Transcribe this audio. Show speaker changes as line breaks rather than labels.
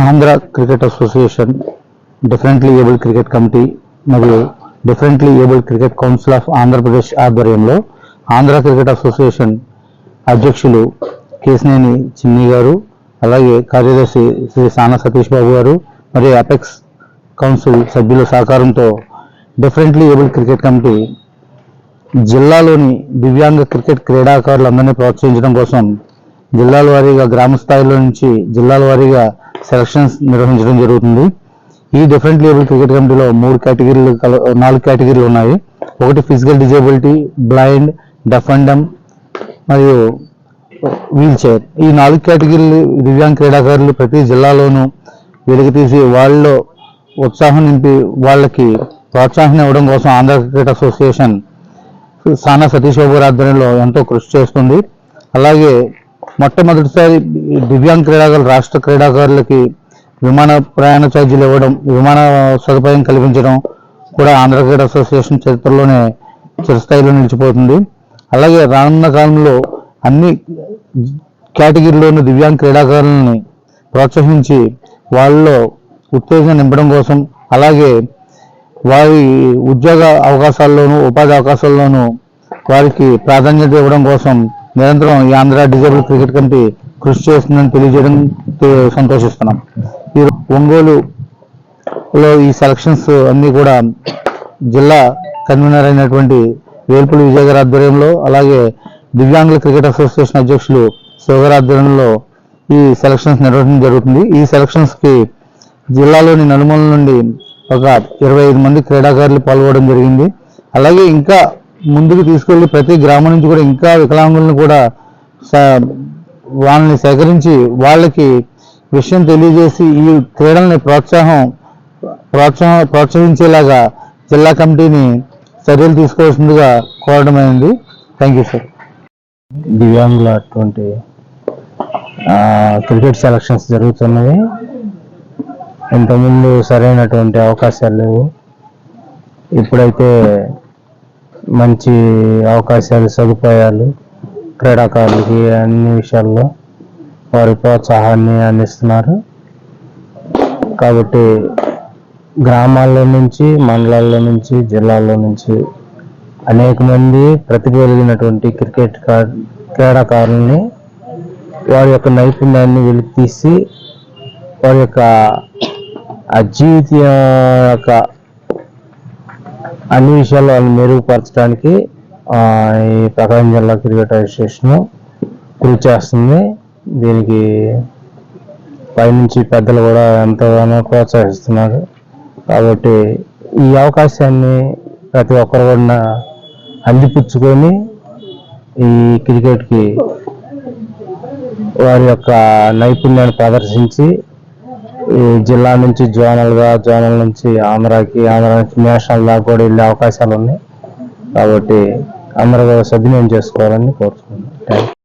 Andhra cricket association differently able cricket committee మరియు differently able cricket council of Andhra Pradesh ఆధ్వర్యంలో Andhra cricket association అధ్యక్షులు కేసినేని చిన్ని గారు అలాగే కార్యదర్శి శ్రీ సానా సతీష్ బాబు గారు మరియు అపెక్స్ కౌన్సిల్ సభ్యుల సహకారంతో డిఫరెంట్లీ ఏబుల్ క్రికెట్ కమిటీ జిల్లాలోని దివ్యాంగ క్రికెట్ క్రీడాకారులందరినీ ప్రోత్సహించడం కోసం జిల్లాల వారీగా గ్రామ స్థాయిలో నుంచి జిల్లాల వారీగా సెలక్షన్స్ నిర్వహించడం జరుగుతుంది. ఈ డిఫరెంట్ లేబుల్ క్రికెట్ కమిటీలో మూడు కేటగిరీలు కల- నాలుగు కేటగిరీలు ఉన్నాయి. ఒకటి physical disability blind deaf and dumb మరియు వీల్ చైర్ ఈ నాలుగు కేటగిరీలు దివ్యాంగ క్రీడాకారులు ప్రతి జిల్లాలోనూ వెలుగు తీసి వాళ్ళలో ఉత్సాహం నింపి వాళ్ళకి ప్రోత్సాహం ఇవ్వడం కోసం ఆంధ్ర క్రికెట్ అసోసియేషన్ సానా సతీష్ బాబు గారి ఆధ్వర్యంలో ఎంతో కృషి చేస్తుంది. అలాగే మొట్టమొదటిసారి దివ్యాంగ్ దివ్యాంగ క్రీడాకారులు రాష్ట్ర క్రీడాకారులకి విమాన ప్రయాణ ఛార్జీలు ఇవ్వడం విమాన సదుపాయం కల్పించడం కూడా ఆంధ్ర క్రీడ అసోసియేషన్ చరిత్రలోనే చిరస్థాయిలో నిలిచిపోతుంది. అలాగే రానున్న కాలంలో అన్ని కేటగిరీలోని దివ్యాంగ క్రీడాకారులని ప్రోత్సహించి వాళ్ళలో ఉత్తేజం నింపడం కోసం అలాగే వారి ఉద్యోగ అవకాశాల్లోనూ ఉపాధి అవకాశాల్లోనూ వారికి ప్రాధాన్యత ఇవ్వడం కోసం నిరంతరం ఈ ఆంధ్ర డిజేబుల్ క్రికెట్ కమిటీ కృషి చేస్తుందని తెలియజేయడం సంతోషిస్తున్నాం. ఈ ఒంగోలులో ఈ సెలక్షన్స్ అన్ని కూడా జిల్లా కన్వీనర్ అయినటువంటి వేల్పుల విజయ్ గారి ఆధ్వర్యంలో అలాగే దివ్యాంగుల క్రికెట్ అసోసియేషన్ అధ్యక్షులు శివగారి ఆధ్వర్యంలో ఈ సెలక్షన్స్ నిర్వహించడం జరుగుతుంది. ఈ సెలక్షన్స్కి జిల్లాలోని నలుమూల నుండి ఒక ఇరవై ఐదు మంది క్రీడాకారులు పాల్గొనడం జరిగింది. అలాగే ఇంకా ముందుకు తీసుకెళ్ళి ప్రతి గ్రామం నుంచి కూడా ఇంకా వికలాంగులను కూడా వాళ్ళని సేకరించి వాళ్ళకి విషయం తెలియజేసి ఈ క్రీడల్ని ప్రోత్సాహం ప్రోత్సాహం ప్రోత్సహించేలాగా జిల్లా కమిటీని చర్యలు తీసుకోవాల్సిందిగా కోరడమైంది థ్యాంక్ యూ సార్ దివ్యాంగుల అటువంటి క్రికెట్ సెలక్షన్స్ జరుగుతున్నాయి. ఇంతకుముందు సరైనటువంటి అవకాశాలు లేవు. ఇప్పుడైతే మంచి అవకాశాలు సదుపాయాలు క్రీడాకారులకి అన్ని విషయాల్లో వారి ప్రోత్సాహాన్ని అందిస్తున్నారు. కాబట్టి గ్రామాల్లో నుంచి మండలాల్లో నుంచి జిల్లాల్లో నుంచి అనేక మంది ప్రతిభ కలిగినటువంటి క్రికెట్ క్రీడాకారుల్ని వారి యొక్క నైపుణ్యాన్ని వెలికి తీసి వారి యొక్క ఆ జీవితం యొక్క అన్ని విషయాలు వాళ్ళని మెరుగుపరచడానికి ఈ ప్రకాశం జిల్లా క్రికెట్ అసోసియేషన్ కృషి చేస్తుంది. దీనికి పైనుంచి పెద్దలు కూడా ఎంతగానో ప్రోత్సహిస్తున్నారు. కాబట్టి ఈ అవకాశాన్ని ప్రతి ఒక్కరు కూడా అందిపుచ్చుకొని ఈ క్రికెట్కి వారి యొక్క నైపుణ్యాన్ని ప్రదర్శించి ఈ జిల్లా నుంచి జోనల్గా జోనల్ నుంచి ఆంధ్రాకి ఆంధ్ర నుంచి నేషనల్ దాకా కూడా వెళ్ళే అవకాశాలు ఉన్నాయి. కాబట్టి అందరూ సద్వినియోగం చేసుకోవాలని కోరుతున్నాను